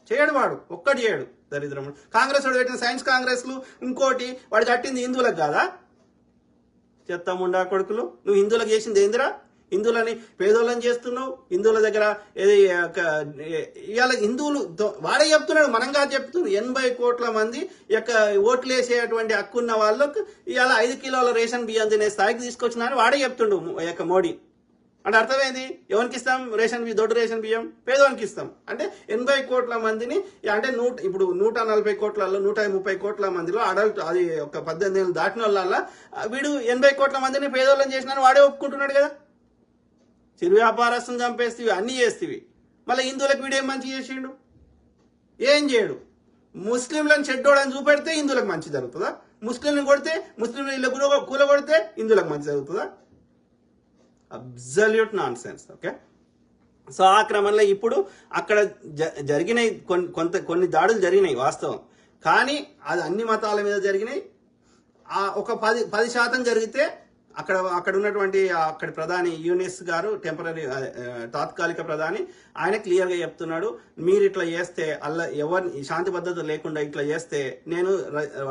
చేయడు వాడు ఒక్కటి చేయడు దరిద్రముడు. కాంగ్రెస్ వాడు పెట్టిన సైన్స్ కాంగ్రెస్లు ఇంకోటి వాడు కట్టింది హిందువులకు కాదా? చెత్త ముండా కొడుకులు నువ్వు హిందువులకు చేసింది ఏందిరా? హిందువులని పేదోళ్ళని చేస్తున్నావు? హిందువుల దగ్గర ఏది ఒక, ఇవాళ హిందువులు వాడే చెప్తున్నాడు మనం కాదు చెప్తున్నాడు. ఎనభై కోట్ల మంది యొక్క ఓట్లు వేసేటువంటి హక్కున్న వాళ్ళకు ఇవాళ ఐదు కిలోల రేషన్ బియ్యం తినే స్థాయికి తీసుకొచ్చినారని వాడే చెప్తుండు యొక్క మోడీ. అంటే అర్థమైంది? ఎవరికి ఇస్తాం? రేషన్ బియ్యం దొడ్డు రేషన్ బియ్యం పేదవానికి ఇస్తాం. అంటే ఎనభై కోట్ల మందిని అంటే నూట ఇప్పుడు నూట నలభై కోట్లలో నూట ముప్పై కోట్ల మందిలో అడల్ట్ అది ఒక పద్దెనిమిది ఏళ్ళు దాటిన వాళ్ళ వీడు ఎనభై కోట్ల మందిని పేదోళ్ళని చేసినాను వాడే ఒప్పుకుంటున్నాడు కదా. చిరు వ్యాపారస్తుని చంపేస్తేవి అన్నీ చేస్తేవి. మళ్ళీ హిందువులకు వీడేం మంచి చేసిండు? ఏం చేయడు? ముస్లింలను చెడ్డోడని చూపెడితే హిందువులకు మంచి జరుగుతుందా? ముస్లింలను కొడితే ముస్లింలు ఇళ్ళ కూల కొడితే హిందువులకు మంచి జరుగుతుందా? Absolute nonsense okay? సో ఆ క్రమంలో ఇప్పుడు అక్కడ జ- జరిగినాయి కొన్ని కొంత కొన్ని దాడులు జరిగినాయి వాస్తవం. కానీ అది అన్ని మతాల మీద జరిగినాయి. ఆ ఒక పది పది శాతం జరిగితే అక్కడ అక్కడ ఉన్నటువంటి అక్కడ అక్కడి ప్రధాని యూనిస్ గారు టెంపరీ తాత్కాలిక ప్రధాని ఆయన క్లియర్గా చెప్తున్నాడు మీరు ఇట్లా చేస్తే అల్ల ఎవరిని శాంతి భద్రత లేకుండా ఇట్లా చేస్తే నేను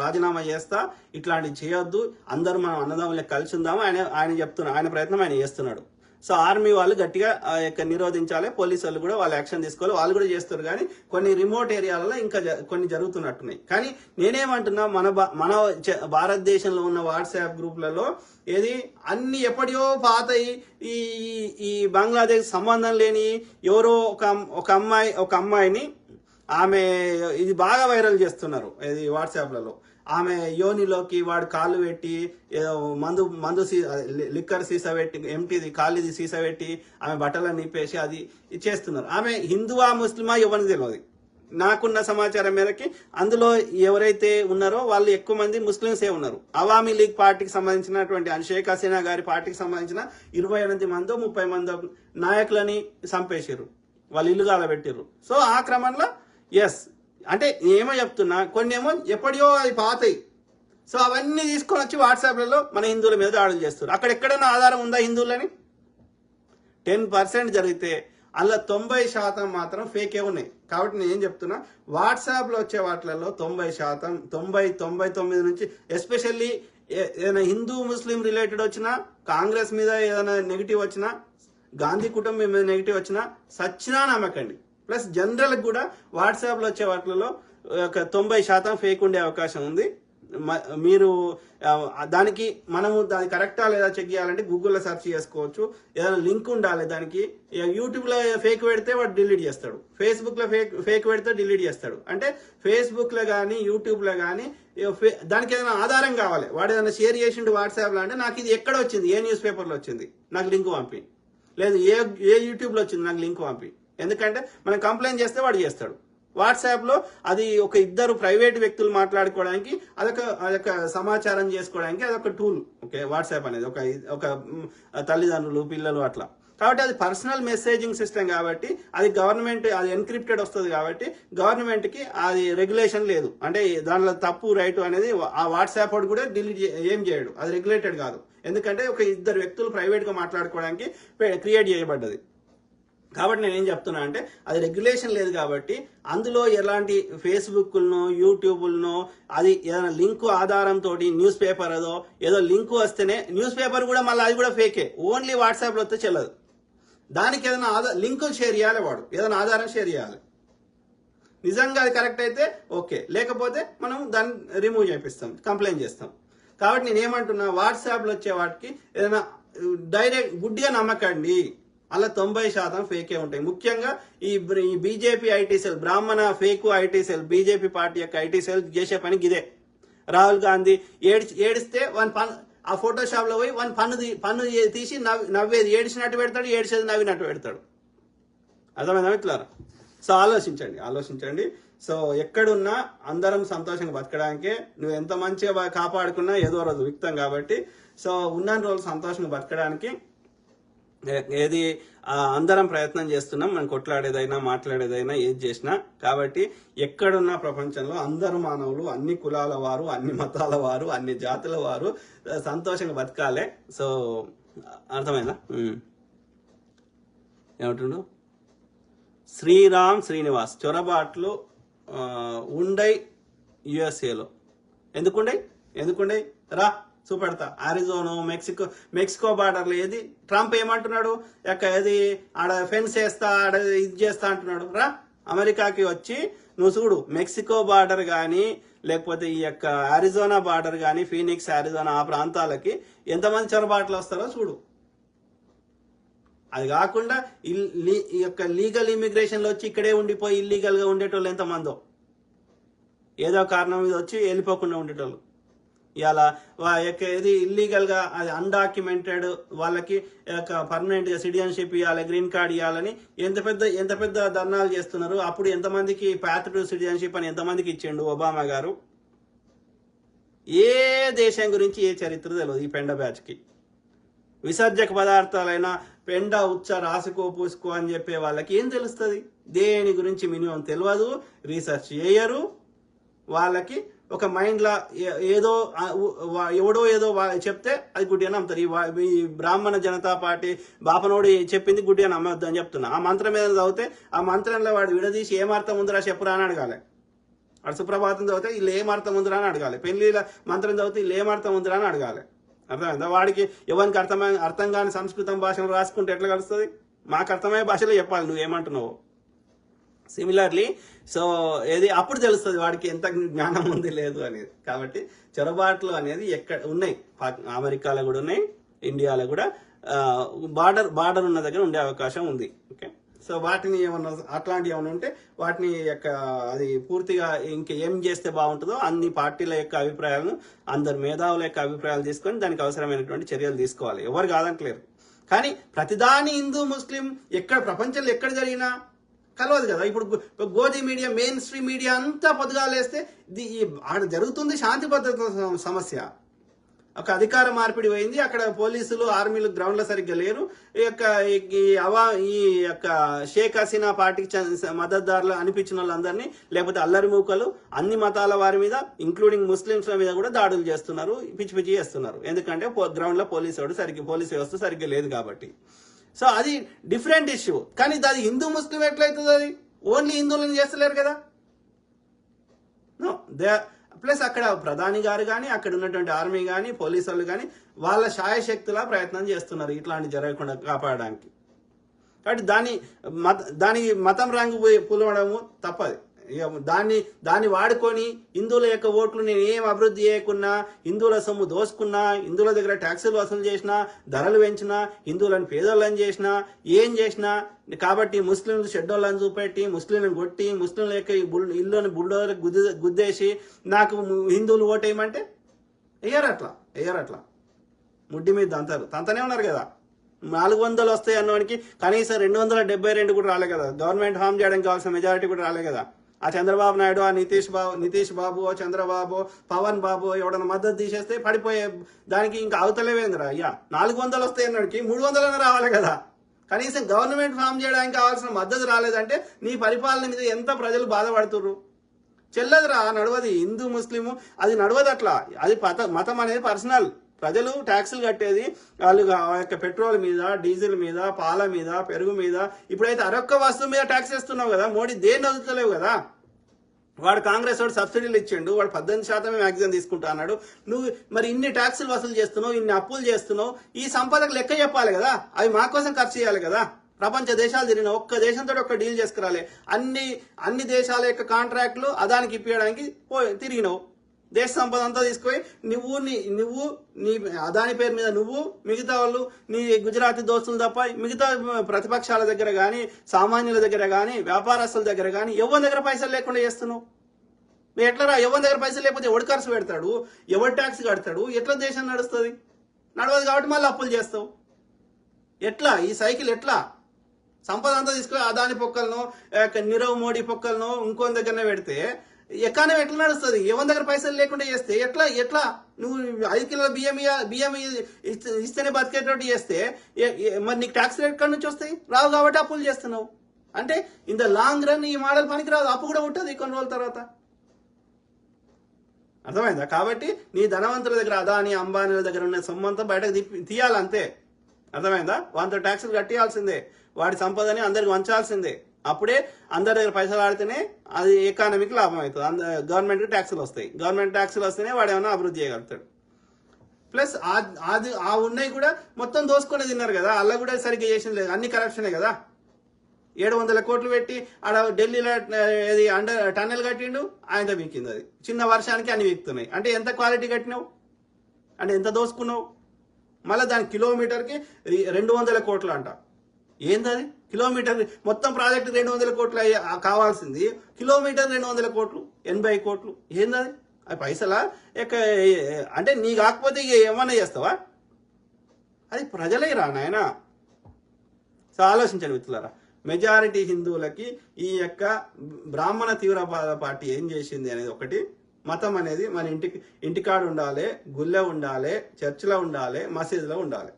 రాజీనామా చేస్తా ఇట్లాంటివి చేయొద్దు అందరూ మనం అన్నదమ్ములకి కలిసి ఉందాము ఆయన ఆయన చెప్తున్నా ఆయన ప్రయత్నం ఆయన చేస్తున్నాడు. సో ఆర్మీ వాళ్ళు గట్టిగా ఆ యొక్క నిరోధించాలి పోలీసు వాళ్ళు కూడా వాళ్ళు యాక్షన్ తీసుకోవాలి. వాళ్ళు కూడా చేస్తారు కానీ కొన్ని రిమోట్ ఏరియాలలో ఇంకా జ- కొన్ని జరుగుతున్నట్టున్నాయి. కానీ నేనేమంటున్నా మన భా- మన భారతదేశంలో ఉన్న వాట్సాప్ గ్రూప్లలో ఏది అన్ని ఎప్పటియో పాత ఈ- ఈ బంగ్లాదేశ్ సంబంధం లేని ఎవరో ఒక ఒక అమ్మాయి ఒక అమ్మాయిని ఆమె ఇది బాగా వైరల్ చేస్తున్నారు ఇది వాట్సాప్లలో. ఆమె యోనిలోకి వాడు కాళ్ళు పెట్టి ఏదో మందు మందు సీ లిక్కర్ సీసా పెట్టి ఎంటీది కాళ్ళది సీసా పెట్టి ఆమె బట్టలను నిప్పేసి అది చేస్తున్నారు. ఆమె హిందువా ముస్లిమా ఎవరికి తెలియదు నాకున్న సమాచారం మేరకి అందులో ఎవరైతే ఉన్నారో వాళ్ళు ఎక్కువ మంది ముస్లింసే ఉన్నారు. అవామీ లీగ్ పార్టీకి సంబంధించినటువంటి అన్ షేక్ హసీనా గారి పార్టీకి సంబంధించిన ఇరవై ఎనిమిది మందో ముప్పై మందో నాయకులని చంపేశారు వాళ్ళు ఇల్లు కాలబెట్టారు సో ఆ క్రమంలో ఎస్ అంటే ఏమో చెప్తున్నా కొన్ని ఏమో ఎప్పటియో అది పాతాయి. సో అవన్నీ తీసుకొని వచ్చి వాట్సాప్లలో మన హిందువుల మీద దాడులు చేస్తున్నారు. అక్కడ ఎక్కడైనా ఆధారం ఉందా హిందువులని? టెన్ పర్సెంట్ జరిగితే అలా తొంభై శాతం మాత్రం ఫేకే ఉన్నాయి. కాబట్టి నేను ఏం చెప్తున్నా వాట్సాప్లో వచ్చే వాటిలలో తొంభై శాతం తొంభై తొంభై తొమ్మిది నుంచి ఎస్పెషల్లీ ఏదైనా హిందూ ముస్లిం రిలేటెడ్ వచ్చినా కాంగ్రెస్ మీద ఏదైనా నెగిటివ్ వచ్చినా గాంధీ కుటుంబం మీద నెగిటివ్ వచ్చినా సచ్చినా నమ్మకండి. ప్లస్ జనరల్ కూడా వాట్సాప్లో వచ్చే వాటిలలో ఒక తొంభై శాతం ఫేక్ ఉండే అవకాశం ఉంది. మ- మీరు దానికి మనము దాని కరెక్టా లేదా చెక్ చేయాలంటే గూగుల్లో సెర్చ్ చేసుకోవచ్చు. ఏదైనా లింక్ ఉండాలి దానికి. యూట్యూబ్లో ఫేక్ పెడితే వాడు డిలీట్ చేస్తాడు. ఫేస్బుక్లో ఫేక్ ఫేక్ పెడితే డిలీట్ చేస్తాడు. అంటే ఫేస్బుక్లో కానీ యూట్యూబ్లో కానీ దానికి ఏదైనా ఆధారం కావాలి. వాడు ఏదైనా షేర్ చేసిండు వాట్సాప్లో అంటే నాకు ఇది ఎక్కడ వచ్చింది? ఏ న్యూస్ పేపర్లో వచ్చింది? నాకు లింక్ పంపి. లేదు ఏ ఏ యూట్యూబ్లో వచ్చింది? నాకు లింక్ పంపి. ఎందుకంటే మనం కంప్లైంట్ చేస్తే వాడు చేస్తాడు. వాట్సాప్లో అది ఒక ఇద్దరు ప్రైవేట్ వ్యక్తులు మాట్లాడుకోవడానికి అదొక అదొక సమాచారం చేసుకోవడానికి అదొక టూల్ ఓకే వాట్సాప్ అనేది ఒక ఒక తల్లిదండ్రులు పిల్లలు అట్లా. కాబట్టి అది పర్సనల్ మెసేజింగ్ సిస్టమ్ కాబట్టి అది గవర్నమెంట్ అది ఎన్క్రిప్టెడ్ వస్తుంది కాబట్టి గవర్నమెంట్కి అది రెగ్యులేషన్ లేదు. అంటే దానిలో తప్పు రైట్ అనేది ఆ వాట్సాప్ వాడు కూడా డిలీట్ ఏం చేయడు. అది రెగ్యులేటెడ్ కాదు. ఎందుకంటే ఒక ఇద్దరు వ్యక్తులు ప్రైవేట్గా మాట్లాడుకోవడానికి క్రియేట్ చేయబడ్డది. కాబట్టి నేను ఏం చెప్తున్నా అంటే అది రెగ్యులేషన్ లేదు కాబట్టి అందులో ఎలాంటి ఫేస్బుక్లను యూట్యూబ్లను అది ఏదైనా లింకు ఆధారంతో న్యూస్ పేపర్ ఏదో ఏదో లింకు వస్తేనే న్యూస్ పేపర్ కూడా మళ్ళీ అది కూడా ఫేకే ఓన్లీ వాట్సాప్లో వస్తే చెల్లదు. దానికి ఏదైనా ఆధార్ లింకు షేర్ చేయాలి వాడు. ఏదైనా ఆధారం షేర్ చేయాలి. నిజంగా అది కరెక్ట్ అయితే ఓకే. లేకపోతే మనం దాన్ని రిమూవ్ చేపిస్తాం కంప్లైంట్ చేస్తాం. కాబట్టి నేను ఏమంటున్నా వాట్సాప్లో వచ్చే వాటికి ఏదైనా డైరెక్ట్ గుడ్డిగా నమ్మకండి. అలా తొంభై శాతం ఫేకే ఉంటాయి. ముఖ్యంగా ఈ బీజేపీ ఐటీ సెల్ బ్రాహ్మణ fake IT cell BJP party యొక్క ఐటీ సెల్ చేసే పని ఇదే రాహుల్ గాంధీ ఏడి ఏడిస్తే వన్ పన్ ఆ ఫోటోషాప్లో పోయి వన్ పన్ను తీ- పన్ను తీసి నవ్వేది. ఏడిచినట్టు పెడతాడు ఏడిచేది నవ్వినట్టు పెడతాడు. అర్థమైందా మిత్రులారా? సో ఆలోచించండి ఆలోచించండి. సో ఎక్కడున్నా అందరం సంతోషంగా బతకడానికే నువ్వు ఎంత మంచిగా కాపాడుకున్నా ఏదో రోజు విక్తం కాబట్టి సో ఉన్న రోజులు సంతోషంగా బతకడానికి ఏది అందరం ప్రయత్నం చేస్తున్నాం మనం కొట్లాడేదైనా మాట్లాడేదైనా ఏది చేసినా. కాబట్టి ఎక్కడున్న ప్రపంచంలో అందరు మానవులు అన్ని కులాల వారు అన్ని మతాల వారు అన్ని జాతుల వారు సంతోషంగా బతకాలే. సో అర్థమైందా? ఏమంటుండు? శ్రీరామ్ శ్రీనివాస్ చొరబాట్లు ఉండై యుఎస్ఏలో. ఎందుకుండై ఎందుకుండై రా. చూపెడతా. ఆరిజోను మెక్సికో మెక్సికో బార్డర్లో ఏది? ట్రంప్ ఏమంటున్నాడు? యొక్క ఏది? ఆడ ఫెన్స్ వేస్తా ఆడ ఇది చేస్తా అంటున్నాడు. రా అమెరికాకి వచ్చి నువ్వు చూడు మెక్సికో బార్డర్ కానీ లేకపోతే ఈ యొక్క ఆరిజోనా బార్డర్ కానీ ఫీనిక్స్ ఆరిజోనా ఆ ప్రాంతాలకి ఎంతమంది చొరబాట్లు వస్తారో చూడు. అది కాకుండా ఇల్- లీ- ఈ యొక్క లీగల్ ఇమిగ్రేషన్లో వచ్చి ఇక్కడే ఉండిపోయి ఇల్లీగల్గా ఉండేటోళ్ళు ఎంతమందో? ఏదో కారణం మీద వచ్చి వెళ్ళిపోకుండా ఉండేటోళ్ళు. ఇలా యొక్క ఇది ఇల్లీగల్గా అది అన్డాక్యుమెంటెడ్ వాళ్ళకి పర్మనెంట్గా సిటిజన్షిప్ ఇవ్వాలి గ్రీన్ కార్డ్ ఇవ్వాలని ఎంత పెద్ద ఎంత పెద్ద ధర్నాలు చేస్తున్నారు అప్పుడు ఎంతమందికి ప్యాత్ టు సిటిజన్షిప్ అని ఎంతమందికి ఇచ్చిండు ఒబామా గారు? ఏ దేశం గురించి ఏ చరిత్ర తెలియదు ఈ పెండ బ్యాచ్కి విసర్జక పదార్థాలైన పెండ ఉచ్చ రాసుకో పూసుకో అని చెప్పే వాళ్ళకి ఏం తెలుస్తుంది? దేని గురించి మినిమం తెలియదు రీసెర్చ్ చేయరు వాళ్ళకి ఒక మైండ్లో ఏదో ఎవడో ఏదో చెప్తే అది గుడ్డి అని నమ్ముతారు. ఈ బ్రాహ్మణ జనతా పార్టీ బాపనోడు చెప్పింది గుడ్డి అని నమ్మొద్దు అని చెప్తున్నా. ఆ మంత్రం ఏదైనా చదివితే ఆ మంత్రంలో వాడు విడదీసి ఏం అర్థం ఉందిరా చెప్పురా అని అడగాలి. వాడు సుప్రభాతం చదివితే వీళ్ళు ఏం అర్థం ఉందిరా అని అడగాలి. పెళ్ళిల మంత్రం చదివితే వీళ్ళు ఏం అర్థం ఉందిరా అని అడగాలి. అర్థమైందా? వాడికి ఎవరికి అర్థమై అర్థం కాని సంస్కృతం భాషను రాసుకుంటే ఎట్లా కలుస్తుంది? మాకు అర్థమయ్యే భాషలో చెప్పాలి నువ్వు ఏమంటున్నావు. సిమిలర్లీ సో ఏది అప్పుడు తెలుస్తుంది వాడికి ఎంత జ్ఞానం ఉంది లేదు అనేది. కాబట్టి చొరబాట్లు అనేది ఎక్కడ ఉన్నాయి. అమెరికాలో కూడా ఉన్నాయి ఇండియాలో కూడా బార్డర్ బార్డర్ ఉన్న దగ్గర ఉండే అవకాశం ఉంది. ఓకే? సో వాటిని ఏమన్నా అట్లాంటివి ఏమైనా ఉంటే వాటిని యొక్క అది పూర్తిగా ఇంకా ఏం చేస్తే బాగుంటుందో అన్ని పార్టీల యొక్క అభిప్రాయాలను అందరి మేధావుల యొక్క అభిప్రాయాలు తీసుకొని దానికి అవసరమైనటువంటి చర్యలు తీసుకోవాలి. ఎవరు కాదంటలేరు. కానీ ప్రతిదాని హిందూ ముస్లిం ఎక్కడ ప్రపంచంలో ఎక్కడ జరిగినా కలవదు కదా. ఇప్పుడు Godi Godi media mainstream media అంతా పొద్దుగాలేస్తే ఆడ జరుగుతుంది శాంతి భద్రత సమస్య. ఒక అధికార మార్పిడి పోయింది అక్కడ పోలీసులు ఆర్మీలు గ్రౌండ్లో సరిగ్గా లేరు. ఈ యొక్క ఈ- అవా ఈ యొక్క షేక్ హసీనా పార్టీకి మద్దతుదారులు అనిపించిన వాళ్ళందరినీ లేకపోతే అల్లరి మూకలు అన్ని మతాల వారి మీద ఇంక్లూడింగ్ ముస్లింస్ల మీద కూడా దాడులు చేస్తున్నారు పిచ్చి పిచ్చి చేస్తున్నారు. ఎందుకంటే గ్రౌండ్లో పోలీసు వాడు సరిగ్గా పోలీస్ వ్యవస్థ సరిగ్గా లేదు కాబట్టి. సో అది డిఫరెంట్ ఇష్యూ. కానీ అది హిందూ ముస్లిం ఎట్లయితుంది అది? ఓన్లీ హిందువులను చేస్తలేరు కదా? నో దే ప్లస్ అక్కడ ప్రధాని గారు కానీ అక్కడ ఉన్నటువంటి ఆర్మీ కానీ పోలీసు వాళ్ళు కానీ వాళ్ళ శాయశక్తులా ప్రయత్నం చేస్తున్నారు ఇట్లాంటి జరగకుండా కాపాడడానికి. కాబట్టి దాని మత దానికి మతం రంగు పోయి- పులవడము తప్పది. దాన్ని దాన్ని వాడుకొని హిందువుల యొక్క ఓట్లు నేను ఏం అభివృద్ధి చేయకున్నా హిందువుల సొమ్ము దోసుకున్నా హిందువుల దగ్గర ట్యాక్సులు వసూలు చేసినా ధరలు పెంచినా హిందువులను పేదోళ్ళని చేసినా ఏం చేసినా కాబట్టి ముస్లింలు షెడ్డోళ్ళని చూపెట్టి ముస్లింలను కొట్టి ముస్లింల యొక్క బుల్ ఇల్లుని బుల్డోర్ గుద్ది గుద్దేసి నాకు హిందువులు ఓటేయమంటే వేయరు అట్లా వేయరు అట్లా. ముడ్డి మీద తంతారు తంతనే ఉన్నారు కదా. నాలుగు వందలు వస్తాయి అన్నవాడికి కనీసం రెండు వందల డెబ్బై రెండు కూడా రాలే కదా. గవర్నమెంట్ హామ్ చేయడానికి కావాల్సిన మెజారిటీ కూడా రాలే కదా. ఆ చంద్రబాబు నాయుడు ఆ నితీష్ బాబు నితీష్ బాబు చంద్రబాబు పవన్ బాబు ఎవడన్నా మద్దతు తీసేస్తే పడిపోయే దానికి ఇంకా అవతలేవేంద్రా అయ్యా? నాలుగు వందలు వస్తాయి అన్నాడికి మూడు వందలైనా రావాలి కదా. కనీసం గవర్నమెంట్ ఫామ్ చేయడానికి కావాల్సిన మద్దతు రాలేదంటే నీ పరిపాలన మీద ఎంత ప్రజలు బాధపడుతుర్రు? చెల్లదురా నడవది హిందూ ముస్లిము అది నడవదు అట్లా. అది పత మతం అనేది పర్సనల్. ప్రజలు ట్యాక్సులు కట్టేది వాళ్ళు ఆ యొక్క పెట్రోల్ మీద డీజిల్ మీద పాల మీద పెరుగు మీద. ఇప్పుడైతే అరొక్క వస్తువు మీద ట్యాక్స్ వేస్తున్నావు కదా మోడీ దేన్ని వదులుతలేవు కదా? వాడు కాంగ్రెస్ వాడు సబ్సిడీలు ఇచ్చిండు వాడు పద్దెనిమిది శాతమే మ్యాక్సిమం తీసుకుంటా అన్నాడు. నువ్వు మరి ఇన్ని ట్యాక్సులు వసూలు చేస్తున్నావు ఇన్ని అప్పులు చేస్తున్నావు ఈ సంపదకు లెక్క చెప్పాలి కదా? అవి మా కోసం ఖర్చు చేయాలి కదా? ప్రపంచ దేశాలు తిరిగిన ఒక్క దేశంతో ఒక్క డీల్ చేసుకురాలే. అన్ని అన్ని దేశాల యొక్క కాంట్రాక్ట్లు అదానికి ఇప్పించడానికి తిరిగినావు. దేశ సంపద అంతా తీసుకుపోయి నువ్వు నీ నువ్వు నీ అదాని పేరు మీద నువ్వు మిగతా వాళ్ళు నీ గుజరాతీ దోస్తులు తప్ప మిగతా ప్రతిపక్షాల దగ్గర కానీ సామాన్యుల దగ్గర కానీ వ్యాపారస్తుల దగ్గర కానీ ఎవరి దగ్గర పైసలు లేకుండా చేస్తున్నావు? నువ్వు ఎట్లా ఎవరి దగ్గర పైసలు లేకపోతే ఎవడు ఖర్చు పెడతాడు? ఎవడు ట్యాక్స్ కడతాడు? ఎట్లా దేశం నడుస్తుంది? నడవదు కాబట్టి మళ్ళీ అప్పులు చేస్తావు. ఎట్లా? ఈ సైకిల్ ఎట్లా? సంపద అంతా తీసుకుని అదాని పొక్కలను నీరవ్ మోడీ పొక్కలను ఇంకో దగ్గరనే పెడితే ఎకానమీ ఎట్లా నడుస్తుంది? ఎవరి దగ్గర పైసలు లేకుండా చేస్తే ఎట్లా ఎట్లా? నువ్వు ఐదు కిలోల బియ్యం బియ్యం ఇస్తే- ఇస్తేనే బతికేటట్టు చేస్తే మరి నీకు ట్యాక్స్ రేట్ ఎక్కడి నుంచి వస్తాయి? రావు కాబట్టి అప్పులు చేస్తున్నావు. అంటే ఇన్ ద లాంగ్ రన్ ఈ మోడల్ పనికి రాదు అప్పు కూడా ఉంటుంది కొన్ని రోజుల తర్వాత. అర్థమైందా? కాబట్టి నీ ధనవంతుల దగ్గర అదాని అంబానీల దగ్గర ఉన్న సొమ్ము అంతా బయటకు తీయాలంతే. అర్థమైందా? వాళ్ళతో ట్యాక్సులు కట్టేయాల్సిందే. వాడి సంపదని అందరికి వంచాల్సిందే. అప్పుడే అందరి దగ్గర పైసలు ఆడితేనే అది ఎకానమీకి లాభం అవుతుంది. అంద గవర్నమెంట్కి ట్యాక్సులు వస్తాయి. గవర్నమెంట్ ట్యాక్సులు వస్తేనే వాడు ఏమైనా అభివృద్ధి చేయగలుగుతాడు. ప్లస్ అది ఆ ఉన్నాయి కూడా మొత్తం దోసుకొని తిన్నారు కదా. అలా కూడా సరిగ్గా చేసింది లేదు. అన్ని కరప్షనే కదా. ఏడు వందల కోట్లు పెట్టి ఆడ ఢిల్లీలో ఆ, ఇది అండర్ టన్నెల్ కట్టిండు ఆయనతో వీకింది అది. చిన్న వర్షానికి అన్ని వీక్తున్నాయి అంటే ఎంత క్వాలిటీ కట్టినావు? అంటే ఎంత దోసుకున్నావు? మళ్ళీ దాని కిలోమీటర్కి రెండు వందల కోట్లు అంట. ఏందది? కిలోమీటర్ మొత్తం ప్రాజెక్ట్ రెండు వందల కోట్లు కావాల్సింది. కిలోమీటర్ రెండు వందల కోట్లు ఎనభై కోట్లు. ఏందది? అది పైసలా? ఎక్క అంటే నీ కాకపోతే ఇక ఏమన్నా చేస్తావా? అది ప్రజలే రా నాయన. సో ఆలోచించండి మిత్రులారా. మెజారిటీ హిందువులకి ఈ యొక్క బ్రాహ్మణ తీవ్రవాద పార్టీ ఏం చేసింది అనేది ఒకటి. మతం అనేది మన ఇంటికి ఇంటికాడ ఉండాలి గుళ్ళె ఉండాలి చర్చిలో ఉండాలి మసీదులో ఉండాలి.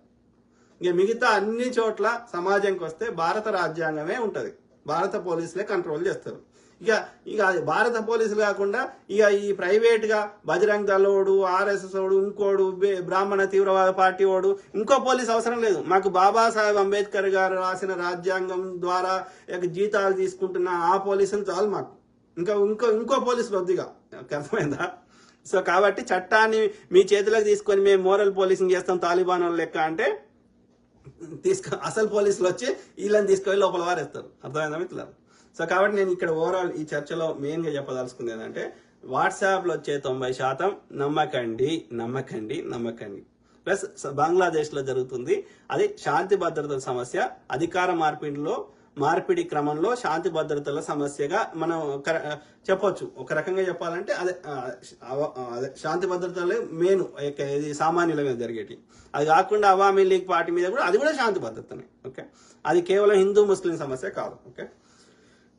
ఇక మిగతా అన్ని చోట్ల సమాజంకి వస్తే భారత రాజ్యాంగమే ఉంటుంది. భారత పోలీసులే కంట్రోల్ చేస్తారు. ఇక ఇక భారత పోలీసులు కాకుండా ఇక ఈ ప్రైవేట్గా బజరంగ్ దళోడు ఆర్ఎస్ఎస్ ఓడు ఇంకోడు బ్రాహ్మణ తీవ్రవాద పార్టీ ఓడు ఇంకో పోలీస్ అవసరం లేదు. మాకు బాబాసాహెబ్ అంబేద్కర్ గారు రాసిన రాజ్యాంగం ద్వారా ఇక జీతాలు తీసుకుంటున్న ఆ పోలీసులు చాలు మాకు. ఇంకా ఇంకో ఇంకో పోలీసు వద్దిగా అర్థమైందా? సో కాబట్టి చట్టాన్ని మీ చేతిలోకి తీసుకొని మేము మోరల్ పోలీసింగ్ చేస్తాం తాలిబాన్ లెక్క అంటే తీసుకు అసలు పోలీసులు వచ్చి వీళ్ళని తీసుకొని లోపల వారేస్తారు. అర్థమైందా మిత్రులారు? సో కాబట్టి నేను ఇక్కడ ఓవరాల్ ఈ చర్చలో మెయిన్గా చెప్పదలుచుకుంది ఏంటంటే వాట్సాప్లో వచ్చే తొంభై శాతం నమ్మకండి నమ్మకండి నమ్మకండి. ప్లస్ బంగ్లాదేశ్లో జరుగుతుంది. అది శాంతి భద్రతల సమస్య అధికార మార్పిడిలో మార్పిడి క్రమంలో శాంతి భద్రతల సమస్యగా మనం ఒక చెప్పొచ్చు. ఒక రకంగా చెప్పాలంటే అదే అదే శాంతి భద్రతలే మెయిన్ ఇది సామాన్యుల మీద జరిగేటి. అది కాకుండా అవామీ లీగ్ పార్టీ మీద కూడా అది కూడా శాంతి భద్రతనే ఓకే? అది కేవలం హిందూ ముస్లిం సమస్య కాదు ఓకే?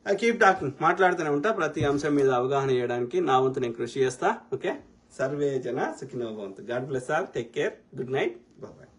I keep talking. మాట్లాడుతూనే ఉంటా. ప్రతి అంశం మీద అవగాహన చేయడానికి నా వంతు నేను కృషి చేస్తా ఓకే? సర్వే జన సుఖినో భవంతు. God bless all. Take care. Good night. Bye.